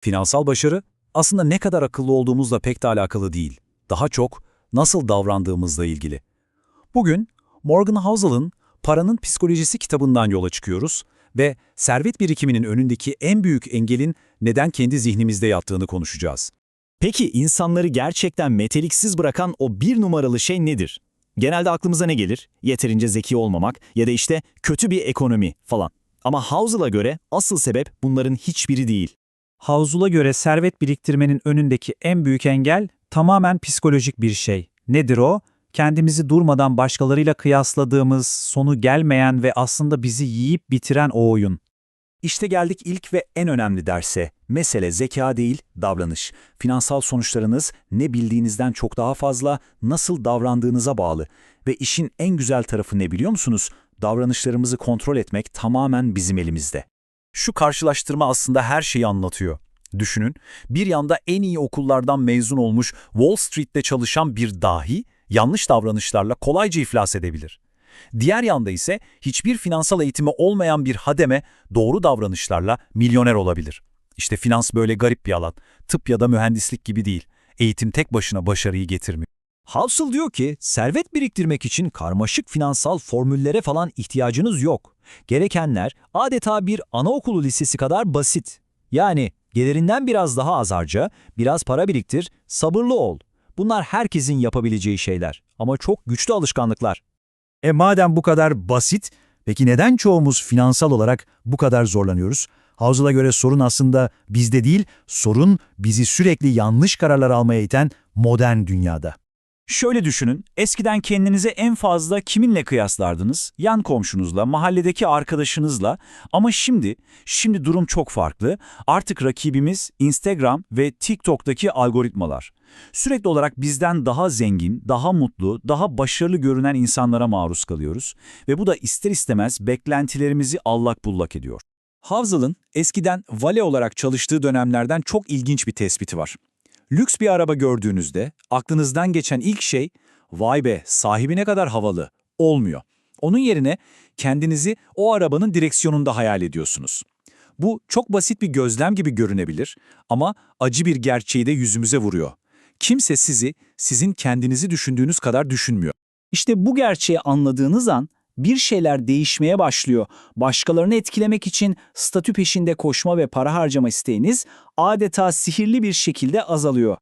Finansal başarı aslında ne kadar akıllı olduğumuzla pek de alakalı değil. Daha çok nasıl davrandığımızla ilgili. Bugün Morgan Housel'ın Paranın Psikolojisi kitabından yola çıkıyoruz ve servet birikiminin önündeki en büyük engelin neden kendi zihnimizde yattığını konuşacağız. Peki insanları gerçekten meteliksiz bırakan o bir numaralı şey nedir? Genelde aklımıza ne gelir? Yeterince zeki olmamak ya da işte kötü bir ekonomi falan. Ama Housel'a göre asıl sebep bunların hiçbiri değil. Havzul'a göre servet biriktirmenin önündeki en büyük engel tamamen psikolojik bir şey. Nedir o? Kendimizi durmadan başkalarıyla kıyasladığımız, sonu gelmeyen ve aslında bizi yiyip bitiren o oyun. İşte geldik ilk ve en önemli derse. Mesele zeka değil, davranış. Finansal sonuçlarınız ne bildiğinizden çok daha fazla nasıl davrandığınıza bağlı. Ve işin en güzel tarafı ne biliyor musunuz? Davranışlarımızı kontrol etmek tamamen bizim elimizde. Şu karşılaştırma aslında her şeyi anlatıyor. Düşünün, bir yanda en iyi okullardan mezun olmuş Wall Street'te çalışan bir dahi yanlış davranışlarla kolayca iflas edebilir. Diğer yanda ise hiçbir finansal eğitimi olmayan bir hademe doğru davranışlarla milyoner olabilir. İşte finans böyle garip bir alan. Tıp ya da mühendislik gibi değil. Eğitim tek başına başarıyı getirmiyor. Housel diyor ki servet biriktirmek için karmaşık finansal formüllere falan ihtiyacınız yok. Gerekenler adeta bir anaokulu lisesi kadar basit. Yani gelirinden biraz daha az harca, biraz para biriktir, sabırlı ol. Bunlar herkesin yapabileceği şeyler ama çok güçlü alışkanlıklar. E madem bu kadar basit, peki neden çoğumuz finansal olarak bu kadar zorlanıyoruz? Housel'a göre sorun aslında bizde değil, sorun bizi sürekli yanlış kararlar almaya iten modern dünyada. Şöyle düşünün, eskiden kendinize en fazla kiminle kıyaslardınız? Yan komşunuzla, mahalledeki arkadaşınızla ama şimdi, şimdi durum çok farklı. Artık rakibimiz Instagram ve TikTok'taki algoritmalar. Sürekli olarak bizden daha zengin, daha mutlu, daha başarılı görünen insanlara maruz kalıyoruz ve bu da ister istemez beklentilerimizi allak bullak ediyor. Havzal'ın eskiden vale olarak çalıştığı dönemlerden çok ilginç bir tespiti var. Lüks bir araba gördüğünüzde aklınızdan geçen ilk şey vay be sahibi ne kadar havalı olmuyor. Onun yerine kendinizi o arabanın direksiyonunda hayal ediyorsunuz. Bu çok basit bir gözlem gibi görünebilir ama acı bir gerçeği de yüzümüze vuruyor. Kimse sizi sizin kendinizi düşündüğünüz kadar düşünmüyor. İşte bu gerçeği anladığınız an bir şeyler değişmeye başlıyor. Başkalarını etkilemek için statü peşinde koşma ve para harcama isteğiniz adeta sihirli bir şekilde azalıyor.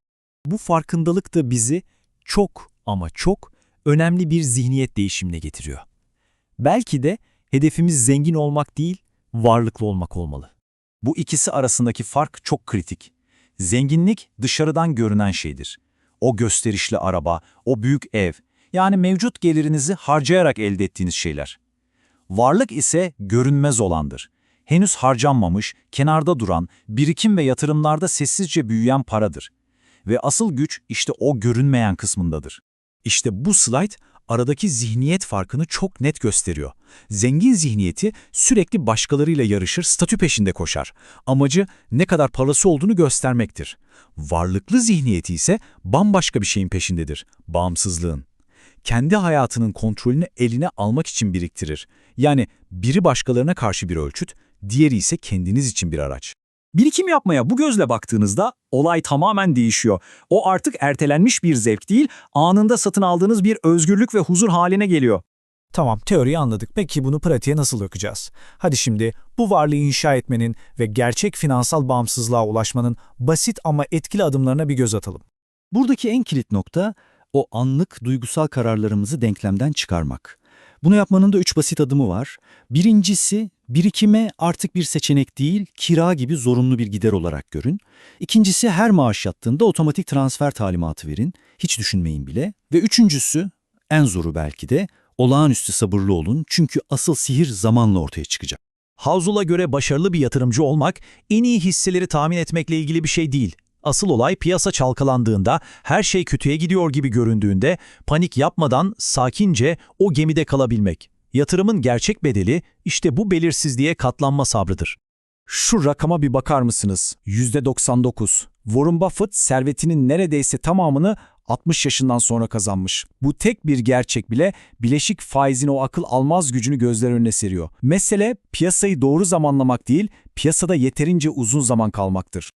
Bu farkındalık da bizi çok ama çok önemli bir zihniyet değişimine getiriyor. Belki de hedefimiz zengin olmak değil, varlıklı olmak olmalı. Bu ikisi arasındaki fark çok kritik. Zenginlik dışarıdan görünen şeydir. O gösterişli araba, o büyük ev, yani mevcut gelirinizi harcayarak elde ettiğiniz şeyler. Varlık ise görünmez olandır. Henüz harcanmamış, kenarda duran, birikim ve yatırımlarda sessizce büyüyen paradır. Ve asıl güç işte o görünmeyen kısmındadır. İşte bu slide aradaki zihniyet farkını çok net gösteriyor. Zengin zihniyeti sürekli başkalarıyla yarışır, statü peşinde koşar. Amacı ne kadar parası olduğunu göstermektir. Varlıklı zihniyeti ise bambaşka bir şeyin peşindedir, bağımsızlığın. Kendi hayatının kontrolünü eline almak için biriktirir. Yani biri başkalarına karşı bir ölçüt, diğeri ise kendiniz için bir araç. Birikim yapmaya bu gözle baktığınızda olay tamamen değişiyor. O artık ertelenmiş bir zevk değil, anında satın aldığınız bir özgürlük ve huzur haline geliyor. Tamam, teoriyi anladık. Peki bunu pratiğe nasıl dökeceğiz? Hadi şimdi bu varlığı inşa etmenin ve gerçek finansal bağımsızlığa ulaşmanın basit ama etkili adımlarına bir göz atalım. Buradaki en kilit nokta o anlık duygusal kararlarımızı denklemden çıkarmak. Bunu yapmanın da üç basit adımı var. Birincisi, birikime artık bir seçenek değil, kira gibi zorunlu bir gider olarak görün. İkincisi, her maaş yattığında otomatik transfer talimatı verin, hiç düşünmeyin bile. Ve üçüncüsü, en zoru belki de, olağanüstü sabırlı olun çünkü asıl sihir zamanla ortaya çıkacak. Housel'a göre başarılı bir yatırımcı olmak, en iyi hisseleri tahmin etmekle ilgili bir şey değil. Asıl olay piyasa çalkalandığında, her şey kötüye gidiyor gibi göründüğünde panik yapmadan sakince o gemide kalabilmek. Yatırımın gerçek bedeli işte bu belirsizliğe katlanma sabrıdır. Şu rakama bir bakar mısınız? %99. Warren Buffett servetinin neredeyse tamamını 60 yaşından sonra kazanmış. Bu tek bir gerçek bile bileşik faizin o akıl almaz gücünü gözler önüne seriyor. Mesele piyasayı doğru zamanlamak değil, piyasada yeterince uzun zaman kalmaktır.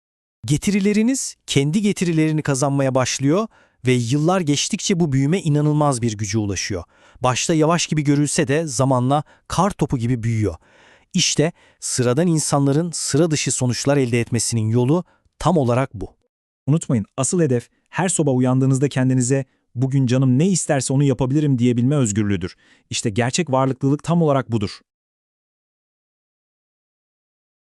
Getirileriniz kendi getirilerini kazanmaya başlıyor ve yıllar geçtikçe bu büyüme inanılmaz bir güce ulaşıyor. Başta yavaş gibi görülse de zamanla kar topu gibi büyüyor. İşte sıradan insanların sıra dışı sonuçlar elde etmesinin yolu tam olarak bu. Unutmayın, asıl hedef her sabah uyandığınızda kendinize bugün canım ne isterse onu yapabilirim diyebilme özgürlüğüdür. İşte gerçek varlıklılık tam olarak budur.